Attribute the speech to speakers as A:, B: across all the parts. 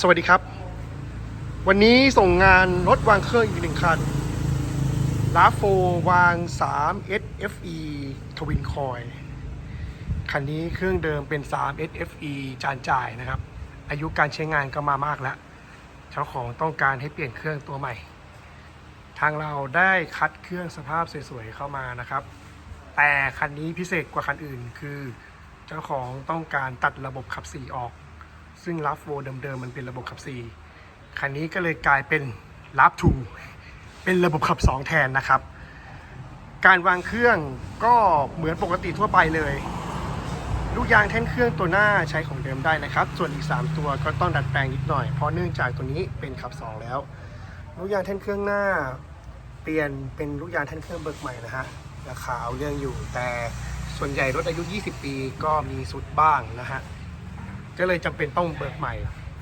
A: สวัสดีครับ วันนี้ส่งงานรถวางเครื่องอีกหนึ่งคันลาโฟวาง 3 SFE Twin Coil คันนี้เครื่องเดิมเป็น 3 SFE จานจ่ายนะครับ อายุการใช้งานก็มามากแล้ว เจ้าของต้องการให้เปลี่ยนเครื่องตัวใหม่ ทางเราได้คัดเครื่องสภาพสวยๆเข้ามานะครับ แต่คันนี้พิเศษกว่าคันอื่นคือ เจ้าของต้องการตัดระบบขับสีออก ซึ่งลัฟโวเดิมๆมันเป็นระบบขับ 4 คันนี้ก็เลยกลายเป็นลัฟทูเป็นระบบขับ 2 แทนนะครับ การวางเครื่องก็เหมือนปกติทั่วไปเลยลูกยางแท่นเครื่องตัวหน้าใช้ของเดิมได้นะครับ ส่วนอีก 3 ตัวก็ต้องดัดแปลงนิดหน่อย เพราะเนื่องจากตัวนี้เป็นขับ 2 แล้ว ลูกยางแท่นเครื่องหน้า เปลี่ยนเป็นลูกยางแท่นเครื่องเบิกใหม่นะฮะ ราคาเอาเรื่องอยู่ แต่ส่วนใหญ่รถอายุ 20 ปีก็มีสุดบ้างนะฮะ ก็เลยจำเป็นต้องเบิกใหม่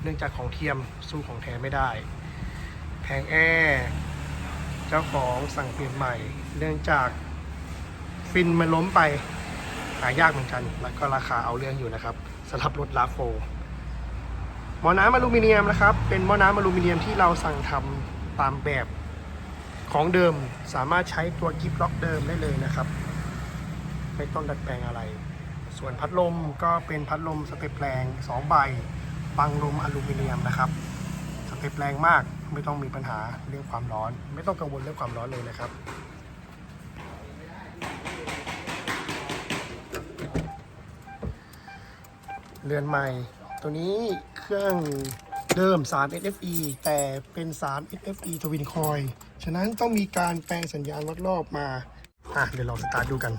A: เนื่องจากของเทียมสู้ของแท้ไม่ได้แผงแอร์เจ้าของสั่งเปลี่ยนใหม่ เนื่องจากฟินมันล้มไปหายากเหมือนกัน แล้วก็ราคาเอาเรื่องอยู่นะครับสำหรับรถลาโฟหม้อน้ำอลูมิเนียมนะครับ เป็นหม้อน้ำอลูมิเนียมที่เราสั่งทำตามแบบของเดิมสามารถใช้ตัวกิฟล็อกเดิมได้เลยนะครับ ไม่ต้องดัดแปลงอะไร ส่วนพัดลมก็เป็นพัดลมสเต็ปแรง2ใบบังลมอลูมิเนียมนะครับ สเต็ปแรงมากไม่ต้องมีปัญหาเรื่องความร้อน ไม่ต้องกังวลเรื่องความร้อนเลยนะครับเรือนใหม่ ตัวนี้เครื่องเดิม 3 SFE แต่เป็น 3 SFE Twin Coil ฉะนั้นต้องมีการแปลงสัญญาณวัดรอบมา อะ เดี๋ยวลองสตาร์ทดูกัน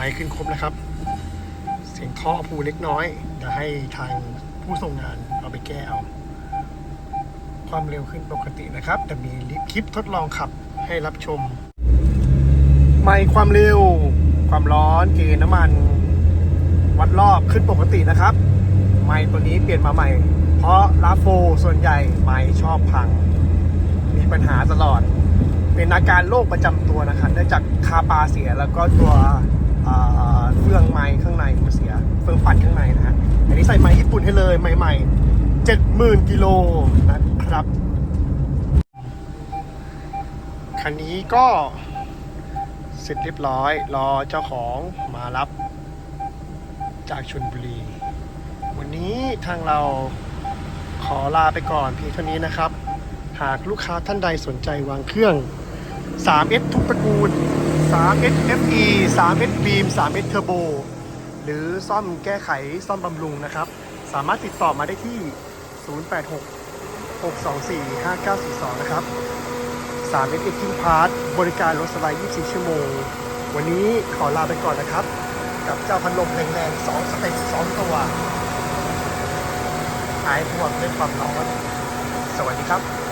A: มค์ขึ้นครบนะครับ เสียงท่อพูเล็กน้อยเดี๋ยวให้ทางผู้ส่งงานเอาไปแก้เอา ความเร็วขึ้นปกตินะครับ แต่มีคลิปทดลองขับให้รับชม ไมค์ความเร็ว ความร้อนเกณฑ์น้ำมัน วัดรอบขึ้นปกตินะครับ ไมค์ตัวนี้เปลี่ยนมาใหม่ เพราะลาโฟส่วนใหญ่ไมค์ชอบพัง มีปัญหาตลอด เป็นอาการโรคประจำตัวนะครับเนื่องจากคาปาเสียแล้วก็ตัว เฟืองไม้ข้างในมันเสีย เฟืองปั่นข้างในนะฮะอันนี้ใส่ไม้ญี่ปุ่นให้เลยใหม่ๆเจ็ดหมื่นกิโลนะครับ คันนี้ก็เสร็จเรียบร้อย รอเจ้าของมารับจากชนบุรี วันนี้ทางเราขอลาไปก่อนเพียงเท่านี้นะครับ หากลูกค้าท่านใดสนใจวางเครื่อง 3S ทุกตระกูล 3S FE 3S Beam 3S Turbo หรือซ่อมแก้ไขซ่อมบำรุงนะครับ สามารถติดต่อมาได้ที่ 086 624 5942 นะครับ 3S Extreme Part บริการรถสไลด์24 ชั่วโมง วันนี้ขอลาไปก่อนนะครับ กับเจ้าพัดลมแรงๆ 2 สเต็ป2ตัว หายห่วงด้วยความร้อน สวัสดีครับ